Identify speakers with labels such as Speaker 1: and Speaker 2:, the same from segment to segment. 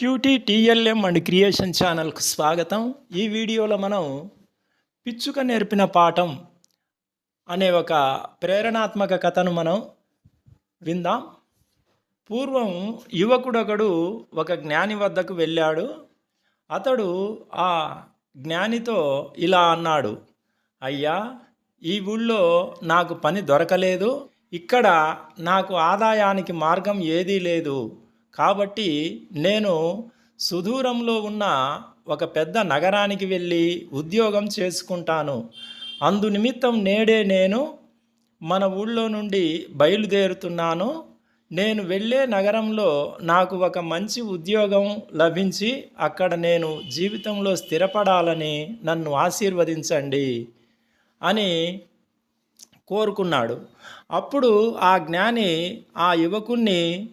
Speaker 1: Cutie TLM and creation ఛానల్కు స్వాగతం. ఈ వీడియోలో మనం పిచ్చుక నేర్పిన పాఠం అనే ఒక ప్రేరణాత్మక కథను మనం విందాం. పూర్వం యువకుడొకడు ఒక జ్ఞాని వద్దకు వెళ్ళాడు. అతడు ఆ జ్ఞానితో ఇలా అన్నాడు అయ్యా ఈ ఊళ్ళో నాకు పని దొరకలేదు. ఇక్కడ నాకు ఆదాయానికి మార్గం ఏదీ లేదు. కాబట్టి నేను సుదూరంలో ఉన్న ఒక పెద్ద నగరానికి వెళ్ళి ఉద్యోగం చేసుకుంటాను. అందు నిమిత్తం నేడే నేను మన ఊళ్ళో నుండి బయలుదేరుతున్నాను. నేను వెళ్ళే నగరంలో నాకు ఒక మంచి ఉద్యోగం లభించి అక్కడ నేను జీవితంలో స్థిరపడాలని నన్ను ఆశీర్వదించండి అని కోరుకున్నాడు. అప్పుడు ఆ జ్ఞాని ఆ యువకుణ్ణి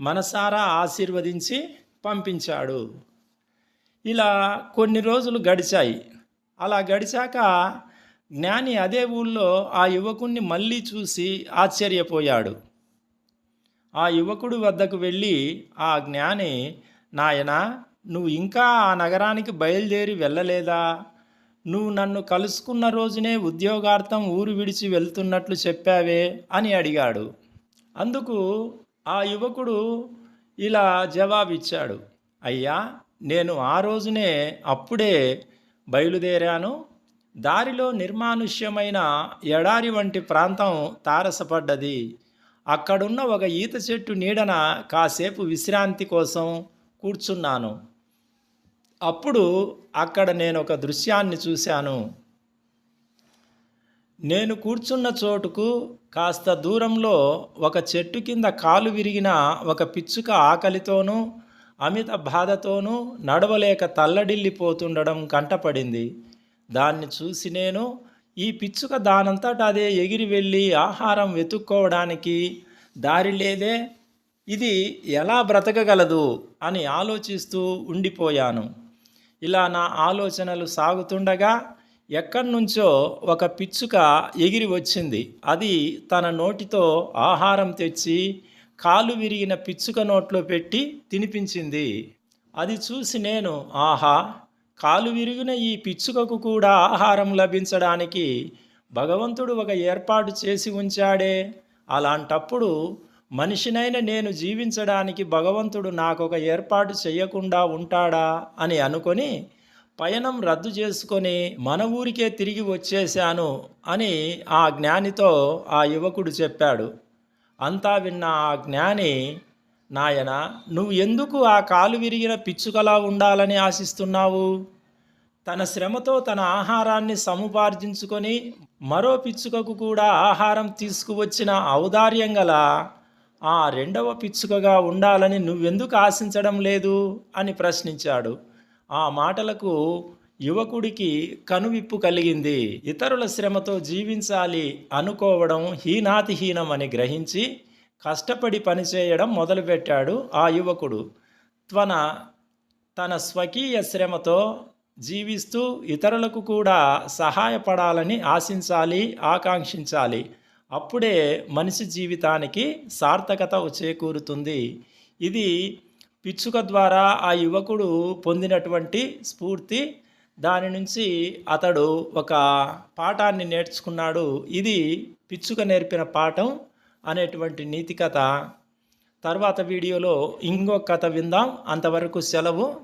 Speaker 1: మనసారా ఆశీర్వదించి పంపించాడు. ఇలా కొన్ని రోజులు గడిచాయి. అలా గడిచాక జ్ఞాని అదే ఊళ్ళో ఆ యువకుణ్ణి మళ్ళీ చూసి ఆశ్చర్యపోయాడు. ఆ యువకుడు వద్దకు వెళ్ళి ఆ జ్ఞాని నాయన నువ్వు ఇంకా ఆ నగరానికి బయలుదేరి వెళ్ళలేదా? నువ్వు నన్ను కలుసుకున్న రోజునే ఉద్యోగార్థం ఊరు విడిచి వెళ్తున్నట్లు చెప్పావే అని అడిగాడు. అందుకు ఆ యువకుడు ఇలా జవాబిచ్చాడు అయ్యా నేను ఆ రోజునే అప్పుడే బయలుదేరాను. దారిలో నిర్మానుష్యమైన ఎడారి వంటి ప్రాంతం తారసపడ్డది. అక్కడున్న ఒక ఈత చెట్టు నీడన కాసేపు విశ్రాంతి కోసం కూర్చున్నాను. అప్పుడు అక్కడ నేను ఒక దృశ్యాన్ని చూశాను. నేను కూర్చున్న చోటుకు కాస్త దూరంలో ఒక చెట్టు కింద కాలు విరిగిన ఒక పిచ్చుక ఆకలితోనూ అమిత బాధతోనూ నడవలేక తల్లడిల్లిపోతుండడం కంటపడింది. దాన్ని చూసి నేను ఈ పిచ్చుక దానంతట అదే ఎగిరి వెళ్ళి ఆహారం వెతుక్కోవడానికి దారి లేదే ఇది ఎలా బ్రతకగలదు అని ఆలోచిస్తూ ఉండిపోయాను. ఇలా నా ఆలోచనలు సాగుతుండగా ఎక్కడి నుంచో ఒక పిచ్చుక ఎగిరి వచ్చింది. అది తన నోటితో ఆహారం తెచ్చి కాలు విరిగిన పిచ్చుక నోట్లో పెట్టి తినిపించింది. అది చూసి నేను ఆహా కాలు విరిగిన ఈ పిచ్చుకకు కూడా ఆహారం లభించడానికి భగవంతుడు ఒక ఏర్పాటు చేసి ఉంచాడే. అలాంటప్పుడు మనిషినైన నేను జీవించడానికి భగవంతుడు నాకు ఒక ఏర్పాటు చేయకుండా ఉంటాడా అని అనుకొని పయనం రద్దు చేసుకొని మన ఊరికే తిరిగి వచ్చేశాను అని ఆ జ్ఞానితో ఆ యువకుడు చెప్పాడు. అంతా విన్న ఆ జ్ఞాని నాయన నువ్వు ఎందుకు ఆ కాలు విరిగిన పిచ్చుకలా ఉండాలని ఆశిస్తున్నావు? తన శ్రమతో తన ఆహారాన్ని సముపార్జించుకొని మరో పిచ్చుకకు కూడా ఆహారం తీసుకువచ్చిన ఔదార్యం గల ఆ రెండవ పిచ్చుకగా ఉండాలని నువ్వెందుకు ఆశించడం లేదు? అని ప్రశ్నించాడు. ఆ మాటలకు యువకుడికి కనువిప్పు కలిగింది. ఇతరుల శ్రమతో జీవించాలి అనుకోవడం హీనాతిహీనం అని గ్రహించి కష్టపడి పనిచేయడం మొదలుపెట్టాడు ఆ యువకుడు. త్వన తన స్వకీయ శ్రమతో జీవిస్తూ ఇతరులకు కూడా సహాయపడాలని ఆశించాలి ఆకాంక్షించాలి. అప్పుడే మనిషి జీవితానికి సార్థకత చేకూరుతుంది. ఇది పిచ్చుక ద్వారా ఆ యువకుడు పొందినటువంటి స్ఫూర్తి దాని నుంచి అతడు ఒక పాఠాన్ని నేర్చుకున్నాడు. ఇది పిచ్చుక నేర్పిన పాఠం అనేటువంటి నీతి కథ. తర్వాత వీడియోలో ఇంకొక కథ విందాం. అంతవరకు సెలవు.